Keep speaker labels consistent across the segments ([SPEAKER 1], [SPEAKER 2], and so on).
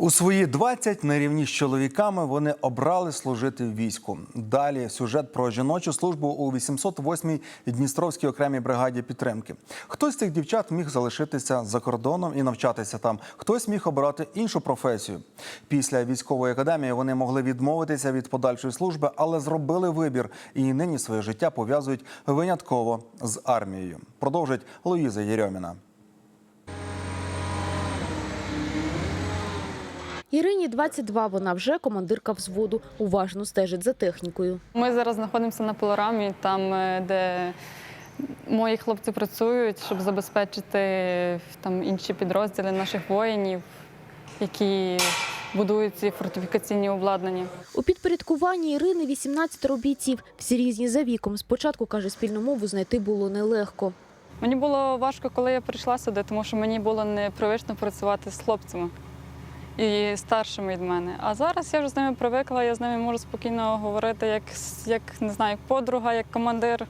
[SPEAKER 1] У свої 20 на рівні з чоловіками вони обрали служити в війську. Далі сюжет про жіночу службу у 808-й Дністровській окремій бригаді підтримки. Хтось з цих дівчат міг залишитися за кордоном і навчатися там. Хтось міг обирати іншу професію. Після військової академії вони могли відмовитися від подальшої служби, але зробили вибір і нині своє життя пов'язують винятково з армією. Продовжить Луїза Єрьоміна.
[SPEAKER 2] Ірині 22, вона вже командирка взводу, уважно стежить за технікою.
[SPEAKER 3] Ми зараз знаходимося на пилорамі, там, е, де мої хлопці працюють, щоб забезпечити там, інші підрозділи наших воїнів, які будують ці фортифікаційні обладнання.
[SPEAKER 2] У підпорядкуванні Ірини 18 бійців, всі різні за віком. Спочатку, каже, спільну мову знайти було нелегко.
[SPEAKER 3] Мені було важко, коли я прийшла сюди, тому що мені було непривично працювати з хлопцями і старшими від мене. А зараз я вже з ними привикла, я з ними можу спокійно говорити, як, як не знаю, як подруга, як командир.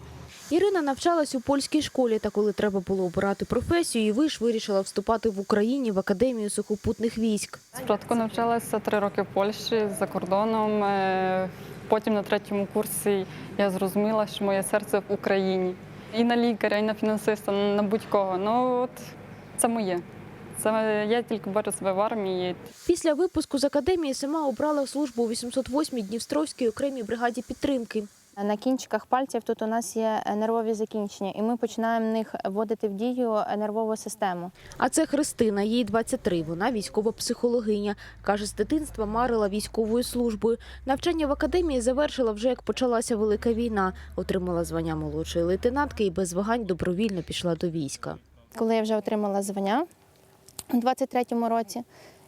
[SPEAKER 2] Ірина навчалась у польській школі, та коли треба було обирати професію, і виш вирішила вступати в Україні в Академію сухопутних військ.
[SPEAKER 3] Спочатку навчалася три роки в Польщі за кордоном. е, Потім на третьому курсі я зрозуміла, що моє серце в Україні. І на лікаря, і на фінансиста, на будь-кого. Ну от це моє. Це я тільки бачу себе в армії.
[SPEAKER 2] Після випуску з академії сама обрала службу у 808-й Дністровській окремій бригаді підтримки.
[SPEAKER 4] На кінчиках пальців тут у нас є нервові закінчення, і ми починаємо в них вводити в дію нервову систему.
[SPEAKER 2] А це Христина, їй 23, Вона військова психологиня. Каже, з дитинства марила військовою службою. Навчання в академії завершила вже як почалася велика війна. Отримала звання молодшої лейтенантки і без вагань добровільно пішла до війська.
[SPEAKER 4] Коли я вже отримала звання у 23-му році,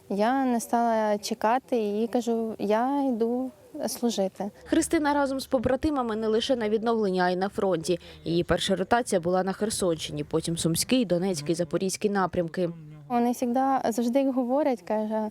[SPEAKER 4] я не стала чекати і кажу, я йду служити.
[SPEAKER 2] Христина разом з побратимами не лише на відновлення, а й на фронті. Її перша ротація була на Херсонщині, потім Сумський, Донецький, Запорізький напрямки.
[SPEAKER 4] Вони завжди завжди говорять, каже.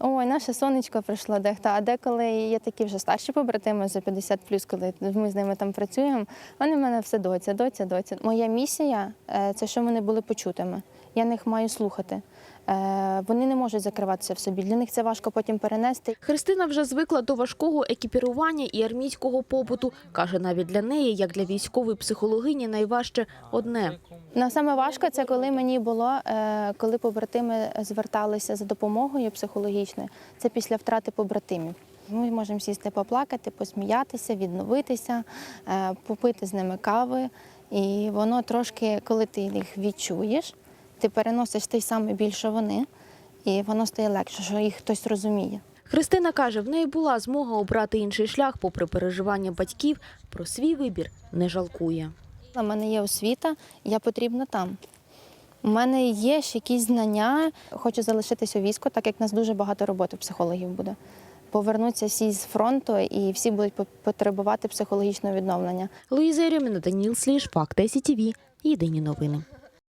[SPEAKER 4] Ой, наше сонечко прийшло дехто. А деколи є такі вже старші побратими за 50 коли ми з ними там працюємо, вони в мене все доця, доця, доця. Моя місія е, це щоб вони були почутими. Я них маю слухати. Е, Вони не можуть закриватися в собі. Для них це важко потім перенести.
[SPEAKER 2] Христина вже звикла до важкого екіпірування і армійського побуту. Каже, навіть для неї, як для військової психологині, найважче одне.
[SPEAKER 4] Ну, саме важко це коли мені було, е, коли побратими зверталися за допомогою психологічною. Це після втрати побратимів. Ми можемо сісти поплакати, посміятися, відновитися, е, попити з ними кави. І воно трошки, коли ти їх відчуєш, ти переносиш той самий біль, що вони, і воно стає легше, що їх хтось розуміє.
[SPEAKER 2] Христина каже, в неї була змога обрати інший шлях, попри переживання батьків. Про свій вибір не жалкує.
[SPEAKER 4] У мене є освіта, я потрібна там. У мене є ще якісь знання. Хочу залишитися у війську, так як нас дуже багато роботи психологів буде. Повернуться всі з фронту і всі будуть по- потребувати психологічного відновлення.
[SPEAKER 2] Луїза Єрьоміна, Даніл Сліж, Факти СІТВ. Єдині новини.